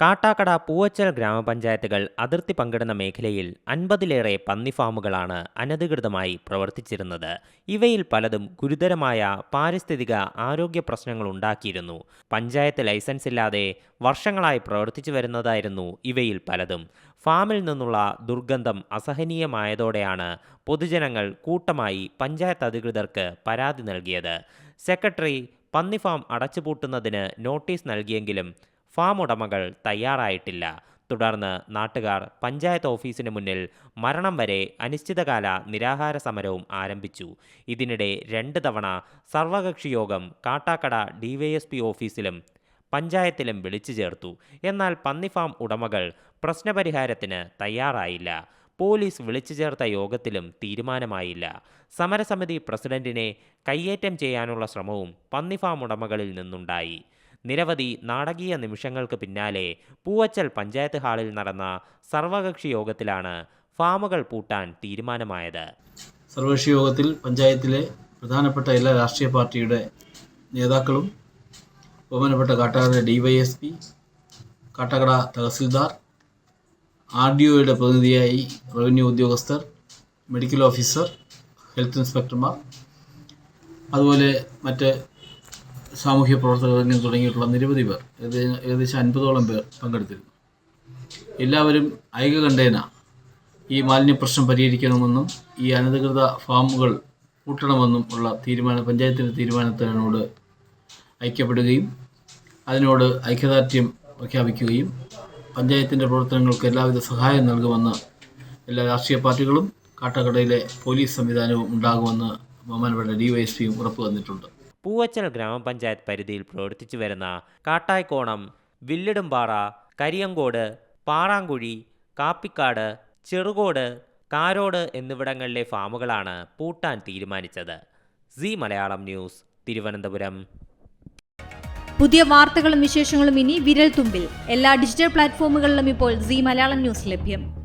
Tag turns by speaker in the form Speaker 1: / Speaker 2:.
Speaker 1: കാട്ടാക്കട പൂവച്ചൽ ഗ്രാമപഞ്ചായത്തുകൾ അതിർത്തി പങ്കിടുന്ന മേഖലയിൽ അൻപതിലേറെ പന്നി ഫാമുകളാണ് അനധികൃതമായി പ്രവർത്തിച്ചിരുന്നത്. ഇവയിൽ പലതും ഗുരുതരമായ പാരിസ്ഥിതിക ആരോഗ്യ പ്രശ്നങ്ങൾ ഉണ്ടാക്കിയിരുന്നു. പഞ്ചായത്ത് ലൈസൻസ് ഇല്ലാതെ വർഷങ്ങളായി പ്രവർത്തിച്ചു വരുന്നതായിരുന്നു ഇവയിൽ പലതും. ഫാമിൽ നിന്നുള്ള ദുർഗന്ധം അസഹനീയമായതോടെയാണ് പൊതുജനങ്ങൾ കൂട്ടമായി പഞ്ചായത്ത് അധികൃതർക്ക് പരാതി നൽകിയത്. സെക്രട്ടറി പന്നി ഫാം അടച്ചുപൂട്ടുന്നതിന് നോട്ടീസ് നൽകിയെങ്കിലും ഫാം ഉടമകൾ തയ്യാറായിട്ടില്ല. തുടർന്ന് നാട്ടുകാർ പഞ്ചായത്ത് ഓഫീസിന് മുന്നിൽ മരണം വരെ അനിശ്ചിതകാല നിരാഹാര സമരവും ആരംഭിച്ചു. ഇതിനിടെ രണ്ട് തവണ സർവകക്ഷി യോഗം കാട്ടാക്കട ഡിവൈഎസ്പി ഓഫീസിലും പഞ്ചായത്തിലും വിളിച്ചു ചേർത്തു. എന്നാൽ പന്നിഫാം ഉടമകൾ പ്രശ്നപരിഹാരത്തിന് തയ്യാറായില്ല. പോലീസ് വിളിച്ചു ചേർത്ത യോഗത്തിലും തീരുമാനമായില്ല. സമരസമിതി പ്രസിഡന്റിനെ കയ്യേറ്റം ചെയ്യാനുള്ള ശ്രമവും പന്നിഫാം ഉടമകളിൽ നിന്നുണ്ടായി. നിരവധി നാടകീയ നിമിഷങ്ങൾക്ക് പിന്നാലെ പൂവച്ചൽ പഞ്ചായത്ത് ഹാളിൽ നടന്ന സർവകക്ഷി യോഗത്തിലാണ് ഫാമുകൾ പൂട്ടാൻ തീരുമാനമായത്.
Speaker 2: സർവകക്ഷി യോഗത്തിൽ പഞ്ചായത്തിലെ പ്രധാനപ്പെട്ട എല്ലാ രാഷ്ട്രീയ പാർട്ടിയുടെ നേതാക്കളും ബഹുമാനപ്പെട്ട Kattakada D Y S P Kattakada tahsildar R D ഒയുടെ പ്രതിനിധിയായി റവന്യൂ ഉദ്യോഗസ്ഥർ മെഡിക്കൽ ഓഫീസർ ഹെൽത്ത് ഇൻസ്പെക്ടർമാർ അതുപോലെ മറ്റ് സാമൂഹ്യ പ്രവർത്തക രംഗം തുടങ്ങിയിട്ടുള്ള നിരവധി പേർ ഏകദേശം അൻപതോളം പേർ പങ്കെടുത്തിരുന്നു. എല്ലാവരും ഐകകണ്ഠേന ഈ മാലിന്യ പ്രശ്നം പരിഹരിക്കണമെന്നും ഈ അനധികൃത ഫാമുകൾ കൂട്ടണമെന്നും ഉള്ള തീരുമാന പഞ്ചായത്തിന്റെ തീരുമാനത്തിനോട് ഐക്യപ്പെടുകയും അതിനോട് ഐക്യദാർഢ്യം പ്രഖ്യാപിക്കുകയും പഞ്ചായത്തിന്റെ പ്രവർത്തനങ്ങൾക്ക് എല്ലാവിധ സഹായം നൽകുമെന്ന് എല്ലാ രാഷ്ട്രീയ പാർട്ടികളും കാട്ടക്കടയിലെ പോലീസ് സംവിധാനവും ഉണ്ടാകുമെന്ന് ബഹുമാനപ്പെട്ട ഡി വൈ എസ് പിയും ഉറപ്പ് തന്നിട്ടുണ്ട്
Speaker 1: പൂവച്ചൽ ഗ്രാമപഞ്ചായത്ത് പരിധിയിൽ പ്രവർത്തിച്ചു വരുന്ന കാട്ടായിക്കോണം വില്ലിടുംപാറ കരിയങ്കോട് പാറാങ്കുഴി കാപ്പിക്കാട് ചെറുകോട് കാരോട് എന്നിവിടങ്ങളിലെ ഫാമുകളാണ് പൂട്ടാൻ തീരുമാനിച്ചത്. C Malayalam news Thiruvananthapuram.
Speaker 3: പുതിയ വാർത്തകളും വിശേഷങ്ങളും ഇനി വിരൽ തുമ്പിൽ എല്ലാ ഡിജിറ്റൽ പ്ലാറ്റ്ഫോമുകളിലും ഇപ്പോൾ സി മലയാളം ന്യൂസ് ലഭ്യം.